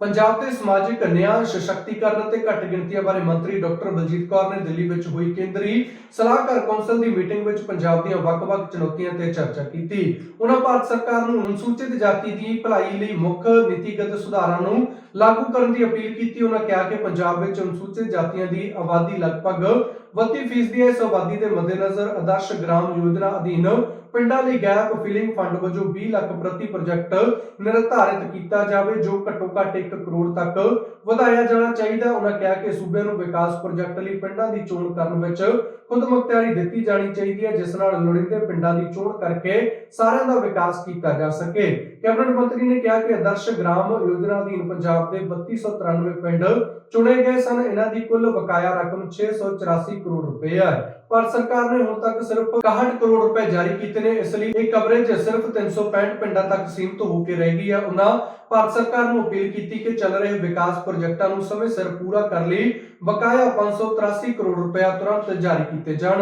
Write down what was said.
ਪੰਜਾਬ ਦੇ ਸਮਾਜਿਕ ਨਿਆਂ ਸਸ਼ਕਤੀਕਰਨ ਅਤੇ ਘੱਟ ਗਿਣਤੀਆਂ ਬਾਰੇ ਮੰਤਰੀ ਡਾਕਟਰ ਬਲਜੀਤ ਕੌਰ ਨੇ ਦਿੱਲੀ ਵਿੱਚ ਹੋਈ ਕੇਂਦਰੀ ਸਲਾਹਕਾਰ ਕੌਂਸਲ ਦੀ ਮੀਟਿੰਗ ਵਿੱਚ ਪੰਜਾਬ ਦੀਆਂ ਵੱਖ-ਵੱਖ ਚੁਣੌਤੀਆਂ ਤੇ ਚਰਚਾ ਕੀਤੀ। ਉਹਨਾਂ ਭਾਰਤ ਸਰਕਾਰ ਨੂੰ ਅਨੁਸੂਚਿਤ ਜਾਤੀ ਦੀ ਭਲਾਈ ਲਈ ਮੁੱਖ ਨੀਤੀਗਤ ਸੁਧਾਰਾਂ ਨੂੰ ਲਾਗੂ ਕਰਨ ਦੀ ਅਪੀਲ ਕੀਤੀ। ਉਹਨਾਂ ਕਿਹਾ ਕਿ ਪੰਜਾਬ ਵਿੱਚ ਅਨੁਸੂਚਿਤ ਜਾਤੀਆਂ ਦੀ ਆਬਾਦੀ ਲਗਭਗ 32% ਹੈ। ਇਸ ਆਬਾਦੀ ਦੇ ਮੱਦੇਨਜ਼ਰ ਆਦਰਸ਼ ਗ੍ਰਾਮ ਯੋਜਨਾ ਅਧੀਨ ਪਿੰਡਾਂ ਲਈ ਗੈਪ ਫਿਲਿੰਗ ਫੰਡ ਵਜੋਂ 20 ਲੱਖ ਪ੍ਰਤੀ ਪ੍ਰੋਜੈਕਟ ਨਿਰਧਾਰਿਤ ਕੀਤਾ ਜਾਵੇ, ਜੋ ਘੱਟੋ ਘੱਟ 1 ਕਰੋੜ ਤੱਕ ਵਧਾਇਆ ਜਾਣਾ ਚਾਹੀਦਾ ਉਹਨਾਂ ਕਿਹਾ ਕਿ ਸੂਬੇ ਨੂੰ ਵਿਕਾਸ ਪ੍ਰੋਜੈਕਟ ਲਈ ਪਿੰਡਾਂ ਦੀ ਚੋਣ ਕਰਨ ਵਿੱਚ ਖੁਦ ਦਿੱਤੀ ਜਾਣੀ ਚਾਹੀਦੀ ਹੈ, ਜਿਸ ਨਾਲ ਲੋੜੀਂਦੇ ਪਿੰਡਾਂ ਦੀ ਚੋਣ ਕਰਕੇ ਸਾਰਿਆਂ ਦਾ ਵਿਕਾਸ ਕੀਤਾ ਜਾ ਸਕੇ। ਕੈਬਨਿਟ ਮੰਤਰੀ ਨੇ ਕਿਹਾ ਕਿ ਆਦਰਸ਼ ਗ੍ਰਾਮ ਯੋਜਨਾ ਅਧੀਨ ਪੰਜਾਬ ਦੇ 3293 ਪਿੰਡ ਚੁਣੇ ਗਏ ਸਨ। ਇਹਨਾਂ ਦੀ ਕੁੱਲ ਬਕਾਇਆ ਰਕਮ 684 ਕਰੋੜ ਰੁਪਏ ਹੈ। ਪਰ ਸਰਕਾਰ ਨੇ ਹੁਣ ਤੱਕ ਸਿਰਫ 61 ਕਰੋੜ ਰੁਪਏ ਜਾਰੀ ਕੀਤੇ ਨੇ ਇਸ ਲਈ ਇਹ ਕਵਰੇਜ ਸਿਰਫ 365 ਪਿੰਡਾਂ ਤੱਕ ਸੀਮਿਤ ਹੋ ਕੇ ਰਹਿ ਗਈ ਹੈ ਉਹਨਾਂ ਭਾਰਤ ਸਰਕਾਰ ਨੂੰ ਅਪੀਲ ਕੀਤੀ ਕਿ ਚੱਲ ਰਹੇ ਵਿਕਾਸ ਪ੍ਰੋਜੈਕਟਾਂ ਨੂੰ ਸਮੇਂ ਸਿਰ ਪੂਰਾ ਕਰਨ ਲਈ ਬਕਾਇਆ 583 ਕਰੋੜ ਰੁਪਏ ਤੁਰੰਤ ਜਾਰੀ ਕੀਤੇ ਜਾਣ।